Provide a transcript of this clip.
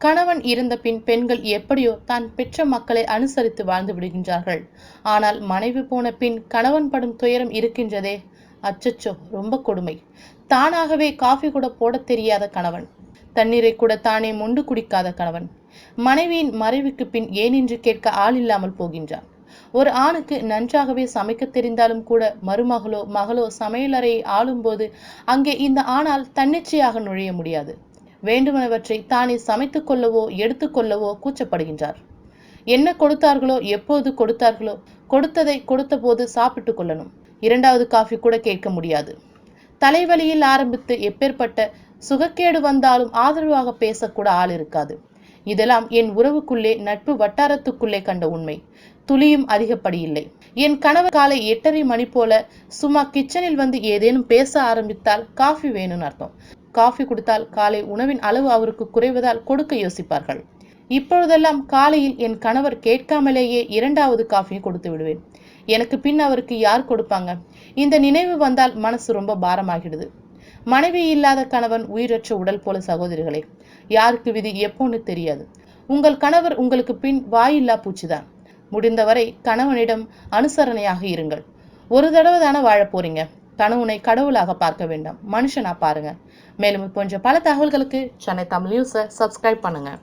கணவன் இறந்த பின் பெண்கள் எப்படியோ தான் பெற்ற மக்களை அனுசரித்து வாழ்ந்து விடுகின்றார்கள். ஆனால் மனைவி போன பின் கணவன் படும் துயரம் இருக்கின்றதே? அச்சச்சோ ரொம்ப கொடுமை. தானாகவே காஃபி கூட போடத் தெரியாத கணவன். தண்ணீரை கூட தானே மொண்டு குடிக்காத கணவன். மனைவியின் மறைவுக்கு பின் ஏனென்று கேட்க ஆள் இல்லாமல் போகின்றான்? ஒரு ஆணுக்கு நன்றாகவே சமைக்க தெரிந்தாலும் கூட மருமகளோ மகளோ சமையலறையை ஆளும்போது அங்கே இந்த ஆணால் தன்னிச்சையாக நுழைய முடியாது. வேண்டுமெனவற்றை தானே சமைத்துக் கொள்ளவோ எடுத்துக்கொள்ளவோ கூச்சப்படுகின்றார். என்ன கொடுத்தார்களோ எப்போது கொடுத்தார்களோ கொடுத்ததை கொடுத்த போது சாப்பிட்டு கொள்ளணும். இரண்டாவது காஃபி கூட கேட்க முடியாது. தலைவலியில் ஆரம்பித்து எப்பேற்பட்ட சுகக்கேடு வந்தாலும் ஆதரவாக பேசக்கூட ஆள் இருக்காது. இதெல்லாம் என் உறவுக்குள்ளே நட்பு வட்டாரத்துக்குள்ளே கண்ட உண்மை. துளியும் அதிகப்படி இல்லை. என் கணவர் காலை எட்டரை மணி போல சும்மா கிச்சனில் வந்து ஏதேனும் பேச ஆரம்பித்தால் காஃபி வேணும்னு அர்த்தம். காஃபி கொடுத்தால் காலை உணவின் அளவு அவருக்கு குறைவதால் கொடுக்க யோசிப்பார்கள். இப்பொழுதெல்லாம் காலையில் என் கணவர் கேட்காமலேயே இரண்டாவது காஃபியை கொடுத்து விடுவேன். எனக்கு பின் அவருக்கு யார் கொடுப்பாங்க? இந்த நினைவு வந்தால் மனசு ரொம்ப பாரமாகிடுது. மனைவி இல்லாத கணவன் உயிரற்ற உடல் போல சகோதரிகளே யாருக்கு விதி எப்போன்னு தெரியாது. உங்கள் கணவர் உங்களுக்கு பின் வாயில்லா பூச்சிதான் முடிந்தவரை கணவனிடம் அனுசரணையாக இருங்கள். ஒரு தடவை தானே வாழப் போறீங்க? கணவனை கடவுளாக பார்க்க வேண்டும். மனுஷனா பாருங்க. மேலும் கொஞ்சம் போன்ற பல தகவல்களுக்கு சென்னை தமிழ் நியூஸை சப்ஸ்கிரைப் பண்ணுங்கள்